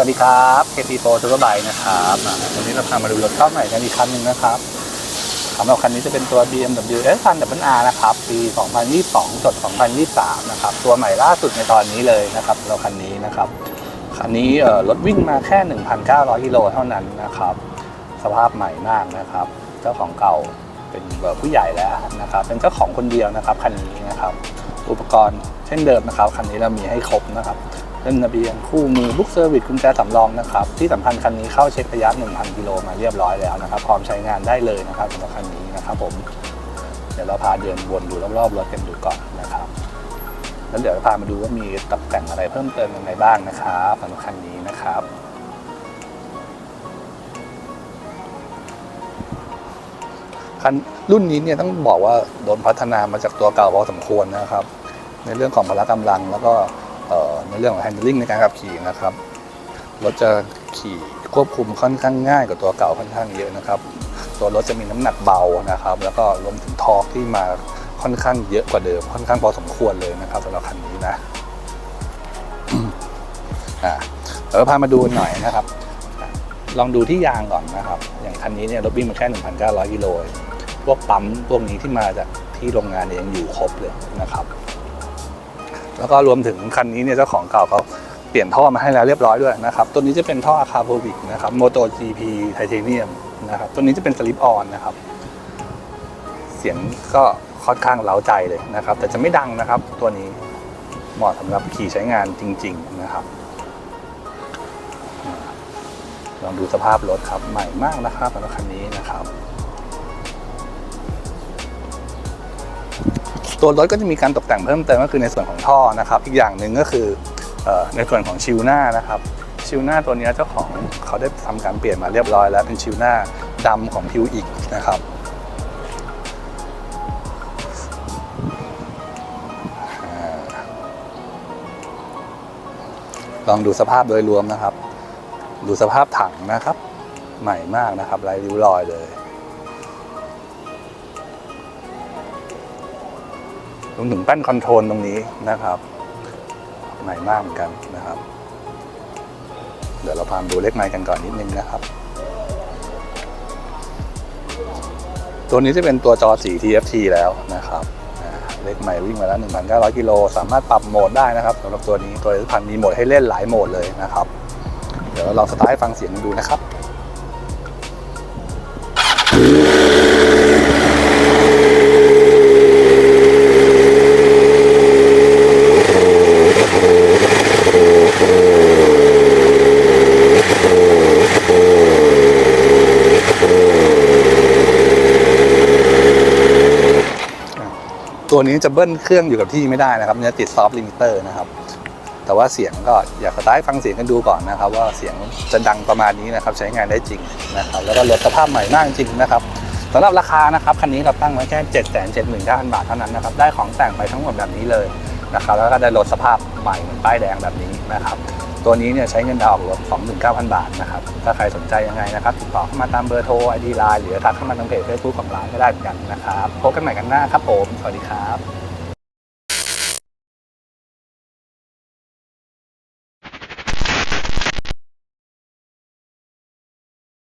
สวัสดีครับ KT Pro Super Bike นะครับอ่าวันนี้เราพามาดูรถเข้าใหม่กันอีกคันหนึ่งนะครับสำหรับคันนี้จะเป็นตัว BMW S 1 0 R นะครับ ปี 2022จด2023 นะครับ ตัวใหม่ล่าสุดในตอนนี้เลยนะครับสำหรับคันนี้นะครับ คันนี้รถวิ่งมาแค่ 1,900 กิโลเท่านั้นนะครับ สภาพใหม่มากนะครับ เจ้าของเก่าเป็นผู้ใหญ่แล้วนะครับ เป็นเจ้าของคนเดียวนะครับคันนี้นะครับ อุปกรณ์เช่นเดิมนะครับ คันนี้เรามีให้ครบนะครับเล่นระเบียงคู่มือบุ๊กเซอร์วิสกุญแจสำรองนะครับ ที่สำคัญคันนี้เข้าเช็คระยะ 1,000 กิโลมาเรียบร้อยแล้วนะครับ พร้อมใช้งานได้เลยนะครับสำหรับคันนี้นะครับผม เดี๋ยวเราพาเดินวนดูรอบๆรถกันดูก่อนนะครับ แล้วเดี๋ยวเราพามาดูว่ามีตกแต่งอะไรเพิ่มเติมยังไงบ้างนะครับสำหรับคันนี้นะครับ คันรุ่นนี้เนี่ยต้องบอกว่าโดนพัฒนามาจากตัวเก่าพอสมควรนะครับ ในเรื่องของพละกำลังแล้วก็ในเรื่องของ handling ในการขับขี่นะครับรถจะขี่ควบคุมค่อนข้างง่ายกว่าตัวเก่าค่อนข้างเยอะนะครับ ตัวรถจะมีน้ำหนักเบานะครับ แล้วก็รวมถึงทอร์กที่มาค่อนข้างเยอะกว่าเดิมค่อนข้างพอสมควรเลยนะครับสำหรับคันนี้นะอ่าเดี๋ยวเราพามาดูหน่อยนะครับ ลองดูที่ยางก่อนนะครับ อย่างคันนี้เนี่ยรถวิ่งมาแค่ 1,900กิโลเองพวกปั๊มพวกนี้ที่มาจากที่โรงงานเนี่ยยังอยู่ครบเลยนะครับ แล้วก็รวมถึงคันนี้เนี่ยเจ้าของเก่าเขาเปลี่ยนท่อมาให้แล้วเรียบร้อยด้วยนะครับ ตัวนี้จะเป็นท่ออะคาโพวิกนะครับโมโต GP ไทเทเนียมนะครับ ตัวนี้จะเป็นสลิปออนนะครับ เสียงก็ค่อนข้างเล้าใจเลยนะครับ แต่จะไม่ดังนะครับ ตัวนี้เหมาะสำหรับขี่ใช้งานจริง ๆ นะครับ ลองดูสภาพรถครับใหม่มากนะครับสำหรับคันนี้นะครับ ตัวรถก็จะมีการตกแต่งเพิ่มเติมก็คือในส่วนของท่อนะครับ อีกอย่างหนึ่งก็คืออในส่วนของชิวหน้านะครับชิวหน้าตัวนี้เจ้าของเขาได้ทำการเปลี่ยนมาเรียบร้อยแล้วเป็นชิวหน้าดำของพิวอีกนะครับลองดูสภาพโดยรวมนะครับ ดูสภาพถังนะครับ ใหม่มากนะครับไร้ริ้วรอยเลย รวมถึงแป้นคอนโทรลตรงนี้นะครับ ใหม่มากเหมือนกันนะครับ เดี๋ยวเราพามาดูเลขไมล์กันก่อนนิดนึงนะครับ ตัวนี้จะเป็นตัวจอสี TFT แล้วนะครับอ่าเลขไมล์วิ่งมาแล้ว 1,900 กิโล สามารถปรับโหมดได้นะครับสำหรับตัวนี้ ตัวพันมีโหมดให้เล่นหลายโหมดเลยนะครับ ดี๋ยวเราสตาร์ทฟังเสียงดูนะครับตัวนี้จะเบิ้ลเครื่องอยู่กับที่ไม่ได้นะครับเนี่ยติดซอฟต์ลิมิเตอร์นะครับ แต่ว่าเสียงก็อยากสตาร์ทฟังเสียงกันดูก่อนนะครับว่าเสียงจะดังประมาณนี้นะครับใช้งานได้จริงนะครับแล้วก็รถสภาพใหม่มากจริงนะครับสำหรับราคานะครับคันนี้เราตั้งไว้แค่7 7 9 0 0 0 บาทเท่านั้นนะครับได้ของแต่งไปทั้งหมดแบบนี้เลยนะครับแล้วก็ได้รถสภาพใหม่เหมือนป้ายแดงแบบนี้นะครับตัวนี้เนี่ยใช้เงินดาวน์ออกรถ29,000 บาทนะครับถ้าใครสนใจยังไงนะครับติดต่อเข้ามาตามเบอร์โทร ID ไลน์หรือทักเข้ามาทางเพจเฟซบุ๊กของร้านก็ได้เหมือนกันนะครับพบกันใหม่กันหน้าครับผมสวัสดีครับ